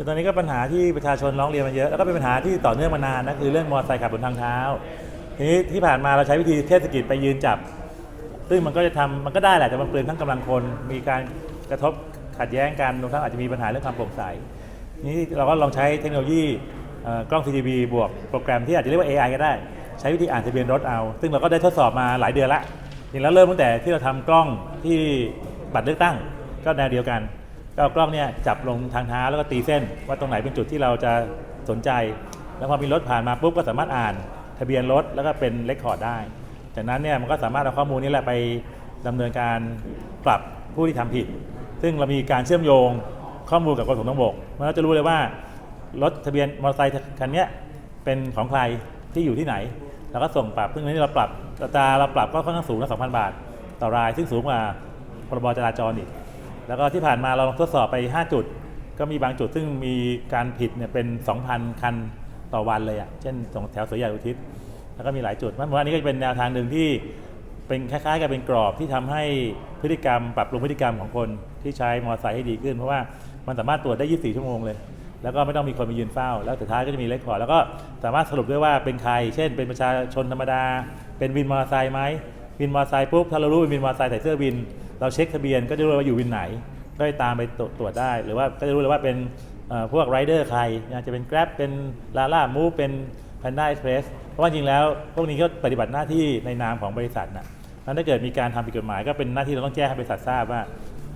คือตอนนี้ก็ปัญหาที่ประชาชนร้องเรียนมาเยอะแล้วก็เป็นปัญหาที่ต่อเนื่องมานานนะคือเรื่องมอเตอร์ไซค์ขับบนทางเท้าทีนี้ที่ผ่านมาเราใช้วิธีเทศกิจไปยืนจับ ซึ่งมันก็จะทำมันก็ได้แหละแต่มันเปลืองทั้งกำลังคนมีการกระทบขัดแย้งกันรวมทั้งอาจจะมีปัญหาเรื่องความโปร่งใสนี่เราก็ลองใช้เทคโนโลยีกล้อง CCTV บวกโปรแกรมที่อาจจะเรียกว่า AI ก็ได้ ใช้วิธีอ่านทะเบียนรถเอา ซึ่งเราก็ได้ทดสอบมาหลายเดือนละจริงแล้วเริ่มตั้งแต่ที่เราทำกล้องที่บัตรเลือกตั้งก็แนวเดียวกัน ก็เอากล้องเนี่ยจับลงทางเท้าแล้วก็ตีเส้น ว่าตรงไหนเป็นจุดที่เราจะสนใจ แล้วพอมีรถผ่านมาปุ๊บก็สามารถอ่านทะเบียนรถแล้วก็เป็นเลคคอร์ดได้ จากนั้นเนี่ยมันก็สามารถเอาข้อมูลนี้แหละไปดำเนินการปรับผู้ที่ทำผิด ซึ่งเรามีการเชื่อมโยงข้อมูลกับกรมขนส่งทางบกมันก็จะรู้เลยว่ารถทะเบียนมอเตอร์ไซค์คันนี้เป็นของใครที่อยู่ที่ไหนเราก็ส่งปรับซึ่งอันนี้เราปรับตาเราปรับก็ค่อนข้างสูงนะ2,000 บาท ต่อราย ซึ่งสูงกว่าพรบจราจรอีก แล้วก็ที่ผ่านมาเราทดสอบไป 5 จุด ก็มีบางจุดซึ่งมีการผิดเนี่ยเป็น 2,000 คันต่อวันเลยอะ่ะ เช่นตรงแถวสวนใหญ่อุทิศ แล้วก็มีหลายจุดมันว่าอันนี้ก็เป็นแนวทางหนึ่งที่เป็นคล้ายๆกับเป็นกรอบที่ทำให้พฤติกรรม ปรับปรุงพฤติกรรมของคนที่ใช้มอเตอร์ไซค์ให้ดีขึ้น เพราะว่ามันสามารถตรวจได้ 24 ชั่วโมงเลย แล้วก็ไม่ต้องมีคนมายืนเฝ้า แล้วสุดท้ายก็จะมีเลขคอร์ดแล้วก็สามารถสรุปได้ว่าเป็นใคร เช่น เป็นประชาชนธรรมดา เป็นวินมอเตอร์ไซค์ไหมวินมอเตอร์ไซค์ปุ๊บถ้าเรารู้เป็นวินมอเตอร์ไซค์ใส่เสื้อวิน เราเช็คทะเบียนก็จะรู้เลยว่าอยู่วินไหน ก็จะตามไปตรวจได้ หรือว่าก็จะรู้เลยว่าเป็นเอ่อพวกไรเดอร์ใครอาจจะเป็น Grab เป็น Lala Move เป็น Panda Express เพราะว่าจริงแล้วพวกนี้ก็ปฏิบัติหน้าที่ในนามของบริษัทนะนั้นถ้าเกิดมีการทำผิดกฎหมาย ก็เป็นหน้าที่เราต้องแจ้งให้บริษัททราบว่า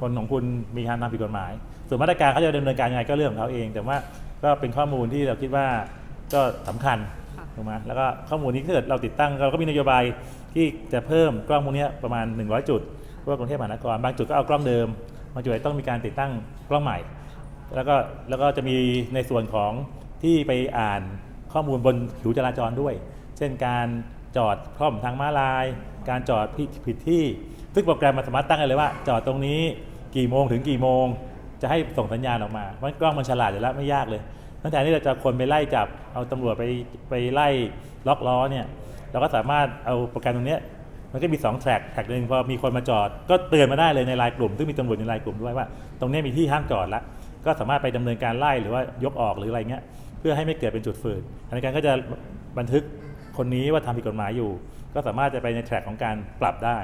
คนของคุณมีการทำผิดกฎหมาย ส่วนมาตรการเขาจะดำเนินการยังไงก็เรื่องของเขาเอง แต่ว่าก็เป็นข้อมูลที่เราคิดว่าก็สำคัญค่ะถูกไหมแล้วก็ข้อมูลนี้ถ้าเกิดเราติดตั้งเราก็มีนโยบายที่จะเพิ่มกล้องพวกนี้ประมาณ 100 จุด ทั่วกรุงเทพมหานครบางจุดก็เอากล้องเดิมบางจุดต้องมีการติดตั้งกล้องใหม่ แล้วก็แล้วก็จะมีในส่วนของที่ไปอ่านข้อมูลบนผิวจราจรด้วย เช่นการจอดคล่อมทางม้าลาย การจอดผิดที่ซึ่งโปรแกรมมันสามารถตั้งได้เลยว่า จอดตรงนี้กี่โมงถึงกี่โมง จะให้ส่งสัญญาณออกมาเพราะกล้องมันฉลาดอยู่แล้วไม่ยากเลยตั้งแต่นี้เราจะคนไปไล่จับเอาตำรวจไปไปไล่ล็อกล้อเนี่ยเราก็สามารถเอาโปรแกรมตรงนี้ มันก็มี2แทร็กแทร็กหนึ่งพอมีคนมาจอด ก็เตือนมาได้เลยในไลน์กลุ่มซึ่งมีตำรวจในไลน์กลุ่มด้วยว่า ตรงนี้มีที่ห้ามจอดละก็สามารถไปดำเนินการไล่หรือว่ายกออกหรืออะไรเงี้ยเพื่อให้ไม่เกิดเป็นจุดฝืนธนาคารก็จะบันทึกคนนี้ว่าทำผิดกฎหมายอยู่ ก็สามารถจะไปในแทร็กของการปรับได้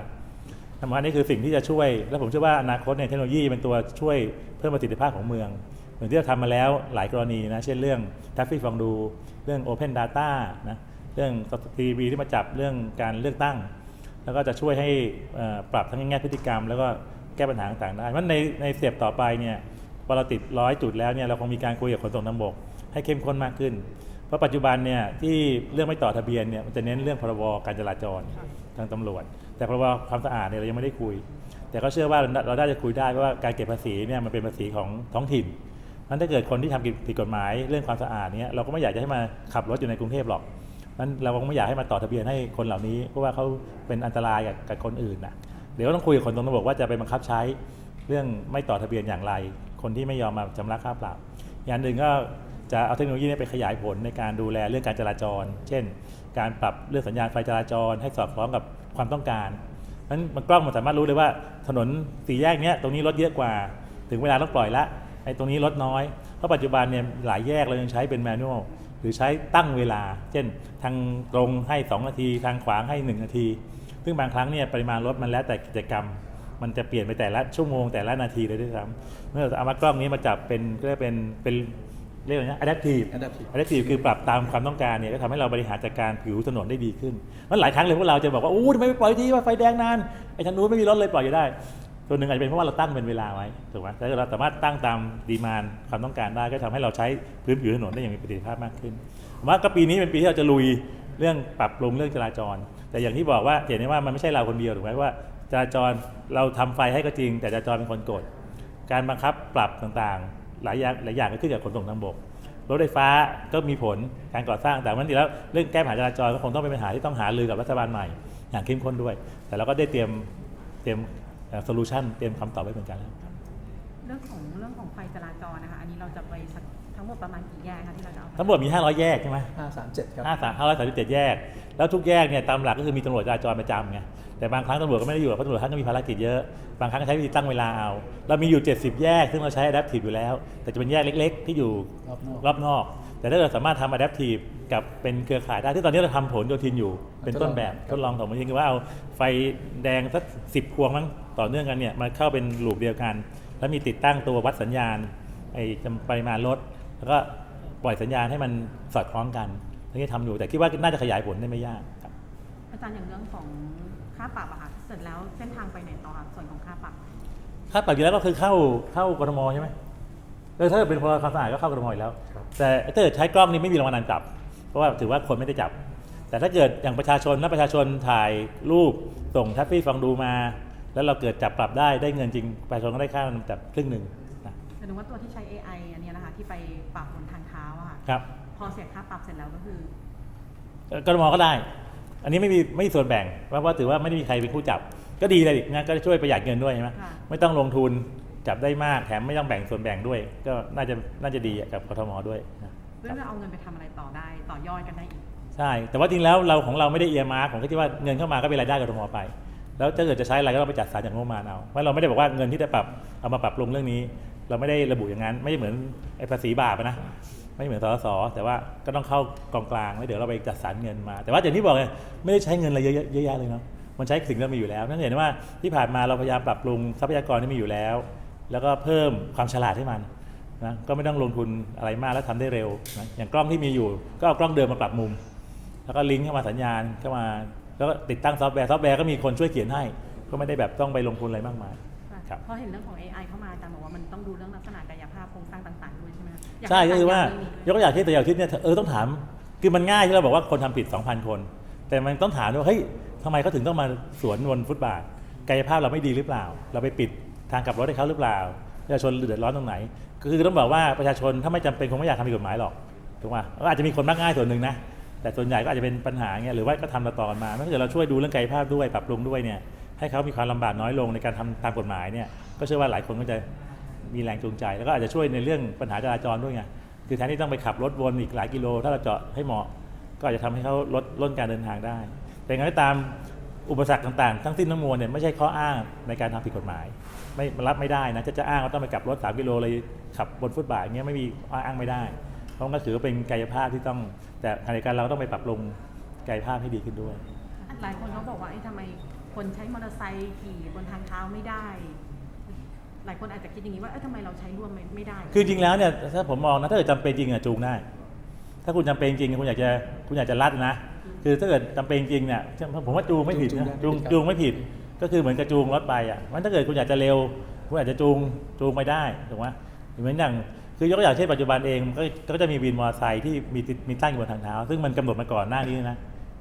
ธรรมะนี่คือสิ่งที่จะช่วย และผมเชื่อว่าอนาคตเนี่ยเทคโนโลยีเป็นตัวช่วยเพิ่มประสิทธิภาพของเมืองเหมือนที่เราทำมาแล้วหลายกรณีนะ เช่นเรื่อง Traffic ฟองดู เรื่อง Open Data นะ เรื่อง TTV ที่มาจับเรื่องการเลือกตั้ง แล้วก็จะช่วยให้ปรับทั้งแง่พฤติกรรม แล้วก็แก้ปัญหาต่างๆได้เพราะฉะนั้นในในสเต็ปต่อไปเนี่ยพอเราติดร้อยจุดแล้วเนี่ยเราคงมีการคุยกับขนส่งทางบก ให้เข้มข้นมากขึ้น เพราะปัจจุบันเนี่ยที่เรื่องไม่ต่อทะเบียนเนี่ยมันจะเน้นเรื่องพรบการจราจรทางตำรวจ แต่พรบความสะอาดเนี่ยเรายังไม่ได้คุย แต่ก็เชื่อว่าเราเราได้จะคุยได้เพราะว่าการเก็บภาษีเนี่ยมันเป็นภาษีของท้องถิ่นนั้นถ้าเกิดคนที่ทำผิดกฎหมายเรื่องความสะอาดเนี่ยเราก็ไม่อยากจะให้มาขับรถอยู่ในกรุงเทพหรอก นั้นเราก็ไม่อยากให้มาต่อทะเบียนให้คนเหล่านี้เพราะว่าเขาเป็นอันตรายกับกับคนอื่นนะเดี๋ยวต้องคุยกับคนตำรวจว่าจะไปบังคับใช้เรื่องไม่ต่อทะเบียนอย่างไร คนที่ไม่ยอมมาชำระค่าปรับอย่างหนึ่งก็จะเอาเทคโนโลยีนี้ไปขยายผลในการดูแลเรื่องการจราจร เช่น การปรับเรื่องสัญญาณไฟจราจร ให้สอดคล้องกับความต้องการนั้นมันกล้องมันสามารถรู้เลยว่า ถนนสี่แยกเนี้ยตรงนี้รถเยอะกว่า ถึงเวลาต้องปล่อยละไอ้ตรงนี้รถน้อย เพราะปัจจุบันเนี่ยหลายแยกเรายังใช้เป็นแมนนวล รือใช้ตั้งเวลา เช่น ทางตรงให้ 2 นาที ทางขวางให้ 1 นาที ซึ่งบางครั้งเนี่ยปริมาณรถมันแล้วแต่กิจกรรม มันจะเปลี่ยนไปแต่ละชั่วโมงแต่ละนาทีเลยด้วยซ้ำเมื่อเอามากล้องนี้มาจับเป็นก็เรียกเป็นเป็นเรียกว่าไงนะ adaptive Adaptive adaptive คือปรับตามความต้องการเนี่ยก็ทำให้เราบริหารจัดการผิวถนนได้ดีขึ้นมันหลายครั้งเลยพวกเราจะบอกว่าอู้ทำไมไม่ปล่อยทีว่าไฟแดงนานไอ้ทางนู้นไม่มีรถเลยปล่อยอยู่ได้ ส่วนหนึ่งอาจจะเป็นเพราะว่าเราตั้งเป็นเวลาไว้ถูกไหมแต่ถ้าเราสามารถตั้งตามดีมานความต้องการได้ก็ทำให้เราใช้พื้นผิวถนนได้อย่างมีประสิทธิภาพมากขึ้นผมว่าก็ปีนี้เป็นปีที่เราจะลุยเรื่องปรับปรุงเรื่องจราจร แต่อย่างที่บอกว่าเห็นได้ว่ามันไม่ใช่เราคนเดียวถูกไหมว่าจราจรเราทำไฟให้ก็จริง แต่จราจรเป็นคนกด การบังคับปรับต่างๆ หลายอย่างหลายอย่างก็ขึ้นกับขนส่งทางบกรถไฟฟ้าก็มีผลการก่อสร้างแต่มันดีแล้วเรื่องแก้ปัญหาจราจรก็คงต้องเป็นปัญหาที่ต้องหารือกับรัฐบาลใหม่ อย่างเข้มข้นด้วย แต่เราก็ได้เตรียมเตรียม โซลูชันเตรียมคำตอบไว้เหมือนกันแล้วเรื่องของเรื่องของไฟจราจรนะคะอันนี้เราจะไปททั้งหมดประมาณกี่แยกคะที่เราจะเอาทั้งหมดมี 500 แยกใช่ไหม537 ครับห้าสามห้าร้อยสามสิบเจ็ดแยก แล้วทุกแยกเนี่ยตามหลักก็คือมีตำรวจจราจรประจำไงแต่บางครั้งตำรวจก็ไม่ได้อยู่หรอกเพราะตำรวจท่านก็มีภารกิจเยอะบางครั้งก็ใช้วิธีตั้งเวลาเอาเรามีอยู่ 70 แยก ซึ่งเราใช้ adaptive อยู่แล้ว แต่จะเป็นแยกเล็ก ๆ ที่อยู่รอบนอกรอบนอก แต่ถ้าเราสามารถทำ adaptive กับเป็นเครือข่ายได้ที่ตอนนี้เราทำผลโยธินอยู่ เป็นต้นแบบทดลองของมันจริงคือว่าเอาไฟแดงสักสิบพวงมั้งต่อเนื่องกันเนี่ยมาเข้าเป็นลูปเดียวกัน แล้วมีติดตั้งตัววัดสัญญาณไอ้จำปริมาณรถ แล้วก็ปล่อยสัญญาณให้มันสอดคล้องกันที่ทำอยู่แต่คิดว่าน่าจะขยายผลได้ไม่ยากครับอาจารย์อย่างเรื่องของค่าปรับอะค่ะเสร็จแล้วเส้นทางไปไหนต่อคะส่วนของค่าปรับค่าปรับอยู่แล้วก็คือเข้าเข้ากทมใช่ไหม เออถ้าเกิดเป็นพลความสะอาดก็เข้ากทมอยู่แล้ว แต่ถ้าเกิดใช้กล้องนี้ไม่มีรางวัลนำจับ เพราะว่าถือว่าคนไม่ได้จับ แต่ถ้าเกิดอย่างประชาชนถ้าประชาชนถ่ายรูปส่งทัฟฟี่ฟังดูมา แล้วเราเกิดจับปรับได้ได้เงินจริงประชาชนก็ได้ค่านำจับครึ่งหนึ่งนะหมายถึงว่าตัวที่ใช้ AI อันเนี้ยนะคะที่ไปปรับบนทางเท้าอะค่ะครับพอเสียค่าปรับเสร็จแล้วก็คือกทมก็ได้ อันนี้ไม่มีไม่มีส่วนแบ่งเพราะว่าถือว่าไม่ได้มีใครเป็นผู้จับ ก็ดีเลยดิงั้นก็ช่วยประหยัดเงินด้วยใช่ไหมค่ะไม่ต้องลงทุน จับได้มากแถมไม่ต้องแบ่งส่วนแบ่งด้วย ก็น่าจะน่าจะดีกับกทมด้วยนะเรื่องจะเอาเงินไปทำอะไรต่อได้ต่อยอดกันได้อีกใช่ แต่ว่าจริงแล้วเราของเราไม่ได้เอียมาร์ผมก็คิดว่าเงินเข้ามาก็เป็นรายได้กทมไป แล้วถ้าเกิดจะใช้อะไรก็ต้องไปจัดสรรจากงบประมาณเอาเพราะเราไม่ได้บอกว่าเงินที่จะปรับเอามาปรับปรุงเรื่องนี้ เราไม่ได้ระบุอย่างนั้น ไม่ได้เหมือนไอ้ภาษีบาปอะนะไม่เหมือนสสแต่ว่าก็ต้องเข้ากองกลางแล้วเดี๋ยวเราไปจัดสรรเงินมา แต่ว่าอย่างที่บอกเลยไม่ได้ใช้เงินอะไรเยอะๆเยอะแยะเลยเนาะมันใช้สิ่งที่เรามีอยู่แล้ว นั่นเห็นว่าที่ผ่านมาเราพยายามปรับปรุงทรัพยากรที่มีอยู่แล้ว แล้วก็เพิ่มความฉลาดให้มันนะก็ไม่ต้องลงทุนอะไรมากแล้วทำได้เร็วนะอย่างกล้องที่มีอยู่ ก็เอากล้องเดิมมาปรับมุม แล้วก็ลิงก์เข้ามาสัญญาณเข้ามาแล้วก็ติดตั้งซอฟต์แวร์ซอฟต์แวร์ก็มีคนช่วยเขียนให้ ก็ไม่ได้แบบต้องไปลงทุนอะไรมากมายครับพอเห็นเรื่องของ AI เข้ามาอาจารย์บอกว่ามันต้องดูเรื่องลักษณะกายภาพโครงสร้างต่างๆด้วยใช่ไหมคะยใช่ก็คือว่าอยกตัวอย่างที่ตัวอย่างที่เนี่ยเออต้องถามคือมันง่ายที่เราบอกว่าคนทำผิด 2,000 คน แต่มันต้องถามด้วยว่าเฮ้ยทำไมเขาถึงต้องมาสวนบนฟุตบาท กายภาพเราไม่ดีหรือเปล่า เราไปปิด ทางกลับรถให้เขาหรือเปล่าประชาชนเดือดร้อนตรงไหน คือต้องบอกว่าประชาชนถ้าไม่จำเป็นคงไม่อยากทำผิดกฎหมายหรอกถูกป่ะอาจจะมีคนมักง่ายส่วนหนึ่งนะแต่ส่วนใหญ่ก็อาจจะเป็นปัญหาเงี้ยหรือว่าก็ทำต่อนมาถ้าเกิดเราช่วยดูเรื่องกายภาพด้วยปรับปรุงด้วยเนี่ยให้เขามีความลำบากน้อยลงในการทำตามกฎหมายเนี่ยก็เชื่อว่าหลายคนก็จะมีแรงจูงใจ แล้วก็อาจจะช่วยในเรื่องปัญหาจราจรด้วยไงคือแทนที่ต้องไปขับรถวนอีกหลายกิโล ถ้าเราเจาะให้เหมาะ ก็อาจจะทำให้เขาลดลดการเดินทางได้ แต่อย่างไรก็ตามอุปสรรคต่างๆ ทั้งสิ้นทั้งมวลเนี่ยไม่ใช่ข้ออ้างในการทำผิดกฎหมาย ไม่รับไม่ได้นะจะจะอ้างว่าต้องไปกลับรถ 3 กิโลเลยขับบนฟุตบาทอย่างเงี้ยไม่มีอ้างไม่ได้ เพราะมันก็ถือว่าเป็นกายภาพที่ต้องแต่ขณะเดียวกันเราก็ต้องไปปรับปรุงกายภาพให้ดีขึ้นด้วย หลายคนเขาบอกว่าไอ้ทำไมคนใช้มอเตอร์ไซค์ขี่บนทางเท้าไม่ได้ หลายคนอาจจะคิดอย่างนี้ว่าเอ้ยทำไมเราใช้ร่วมไม่ไม่ได้ คือจริงแล้วเนี่ยถ้าผมมองนะถ้าเกิดจำเป็นจริงอะจูงได้ ถ้าคุณจำเป็นจริงคุณอยากจะคุณอยากจะรัดนะ คือถ้าเกิดจำเป็นจริงเนี่ยผมว่าจูงไม่ผิดนะจูจูงงได้จูงไม่ผิด ก็คือเหมือนกระจูงรถไปอะมันถ้าเกิดคุณอยากจะเร็ว คุณอาจจะจูงจูงไปได้ถูกไหมเหมือนอย่างคือยกตัวอย่างเช่นปัจจุบันเองก็ก็จะมีวินมอเตอร์ไซค์ที่มีติดมีตั้งอยู่บนทางเท้าซึ่งมันกำหนดมาก่อนหน้านี้นะ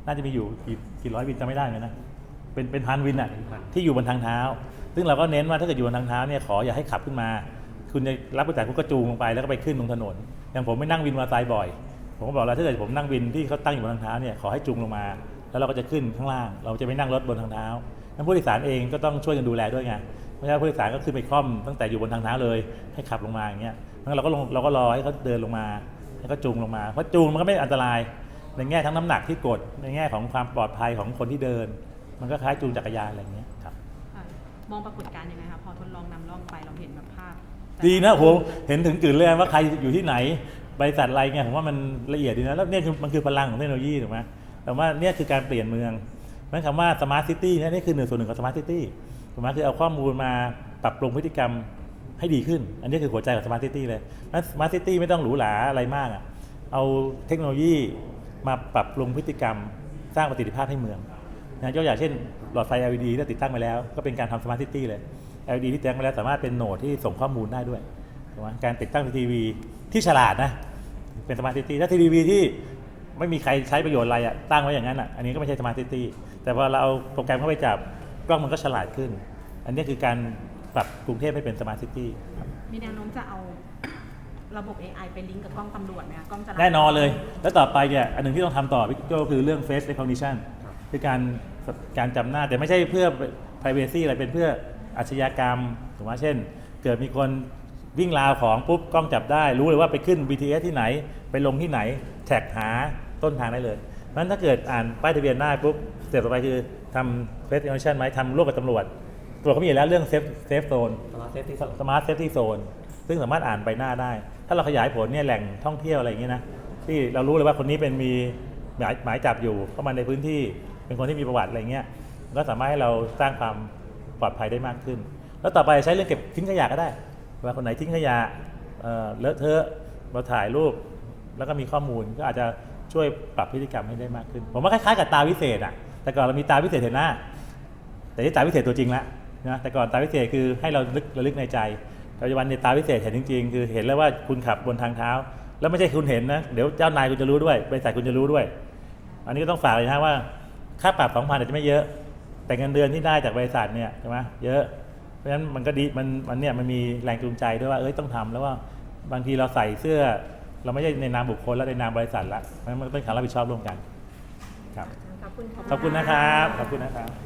น่าจะมีอยู่กี่กี่ร้อยวินจำไม่ได้เหมือนกันนะเป็นเป็นพันวินอะที่อยู่บนทางเท้า ซึ่งเราก็เน้นว่าถ้าเกิดอยู่บนทางเท้าเนี่ยขออย่าให้ขับขึ้นมา คุณจะรับผู้จ่ายคุณก็จูงลงไปแล้วก็ไปขึ้นลงถนน อย่างผมไม่นั่งวินมอเตอร์ไซค์บ่อย ผมก็บอกแล้วถ้าเกิดผมนั่งวินที่เขาตั้งอยู่บนทางเท้าเนี่ยขอให้จูงลงมา แล้วเราก็จะขึ้นข้างล่าง เราจะไม่นั่งรถบนทางเท้า นั้นผู้โดยสารเองก็ต้องช่วยกันดูแลด้วยไงไม่ใช่ว่าผู้โดยสารก็ขึ้นไปคล่อมตั้งแต่อยู่บนทางเท้าเลยให้ขับลงมาอย่างเงี้ยงั้นเราก็ลงเราก็รอให้เขาเดินลงมาให้เขาจูงลงมาเพราะจูงมันก็ไม่อันตราย ในแง่ทั้งน้ำหนักที่กดในแง่ของความปลอดภัยของคนที่เดิน มันก็คล้ายจูงจักรยานอะไรอย่างเงี้ยครับค่ะมองปรากฏการณ์ยังไงคะพอทดลองนำร่องไปเราเห็นแบบภาพดีนะโหเห็นถึงกลืนเลยว่าใครอยู่ที่ไหนบริษัทอะไรเงี้ยผมว่ามันละเอียดดีนะแล้วเนี่ยคือมันคือพลังของเทคโนโลยีถูกไหมแต่ว่าเนี่ยคือการเปลี่ยนเมือง นั่นคำว่าสมาร์ทซิตี้นี่คือหนึ่งส่วนหนึ่งของสมาร์ทซิตี้ถูกไหมคือเอาข้อมูลมาปรับปรุงพฤติกรรมให้ดีขึ้น อันนี้คือหัวใจของสมาร์ทซิตี้เลยแล้วสมาร์ทซิตี้ไม่ต้องหรูหราอะไรมากอะเอาเทคโนโลยีมาปรับปรุงพฤติกรรม สร้างประสิทธิภาพให้เมืองนะยกอย่างเช่น หลอดไฟ LED ที่ติดตั้งไปแล้ว ก็เป็นการทำสมาร์ทซิตี้เลย LED ที่ติดตั้งไปแล้วสามารถเป็นโหนดที่ส่งข้อมูลได้ด้วยถูกไหมการติดตั้งทีวีที่ฉลาดนะเป็นสมาร์ทซิตี้ถ้าทีวีที่ไม่มีใครใช้ประโยชน์อะไรอะตั้งไว้อย่างนั้นอะอันนี้ก็ไม่ใช่สมาร์ทซิตี้ แต่พอเราเอาโปรแกรมเข้าไปจับกล้องมันก็ฉลาดขึ้น อันนี้คือการปรับกรุงเทพให้เป็นสมาร์ทซิตี้มีแนวโน้มจะเอาระบบ AI ไปลิงก์กับกล้องตำรวจไหมคะกล้องจราจรแน่นอนเลย แล้วต่อไปเนี่ยอันหนึ่งที่ต้องทำต่อพี่โจคือเรื่อง face recognition คือการการจำหน้าแต่ไม่ใช่เพื่อ privacy อะไรเป็นเพื่ออาชญากรรมถูกไหมเช่น เกิดมีคนวิ่งราวของปุ๊บกล้องจับได้ รู้เลยว่าไปขึ้น BTS ที่ไหน ไปลงที่ไหน แท็กหาต้นทางได้เลยเพ ราะฉะนั้นถ้าเกิดอ่านป้ายทะเบียนได้ปุ๊บสเต็ปต่อไปคือทำเฟส i อ l ชันไหมทำร่วมกับตำรวจตำรวจเขามีอยู่แล้วเรื่องเซฟเซฟโซนสมาร์ทเซฟตี้สมาร์ทเซฟตี้โซนซึ่งสามารถอ่านใบหน้าได้ ถ้าเราขยายผลเนี่ยแหล่งท่องเที่ยวอะไรอย่างเงี้ยนะที่เรารู้เลยว่าคนนี้เป็นมีหมายหมายจับอยู่เข้ามาในพื้นที่เป็นคนที่มีประวัติอะไรเงี้ยก็สามารถให้เราสร้างความปลอดภัยได้มากขึ้น แล้วต่อไปใช้เรื่องเก็บทิ้งขยะก็ได้ว่าคนไหนทิ้งขยะเอ่อเลอะเทอะเราถ่ายรูป แล้วก็มีข้อมูลก็อาจจะ ช่วยปรับพฤติกรรมให้ได้มากขึ้น ผมว่าคล้ายๆกับตาวิเศษอะแต่ก่อนเรามีตาวิเศษเห็นหน้า แต่นี่ตาวิเศษตัวจริงละนะแต่ก่อนตาวิเศษคือให้เราลึกระลึกในใจปัจจุบันในยตาวิเศษเห็นจริงๆ คือเห็นแล้วว่าคุณขับบนทางเท้า แล้วไม่ใช่คุณเห็นนะเดี๋ยวเจ้านายคุณจะรู้ด้วยบริษัทคุณจะรู้ด้วย อันนี้ก็ต้องฝากเลยนะว่าค่าปรับสองพันอาจจะไม่เยอะ แต่เงินเดือนที่ได้จากบริษัทเนี่ยใช่ไหมเยอะเพราะฉะนั้นมันก็ดีมันมันเนี่ยมันมีแรงจูงใจด้วยว่าเอ้ยต้องทำแล้วว่าบางทีเราใส่เสื้อ เราไม่ใช่ในนามบุคคลแล้วในนามบริษัทละเพราะฉะนั้นมันต้องการรับผิดชอบร่วมกันครับขอบคุณค่ะขอบคุณนะครับ ขอบคุณนะครับ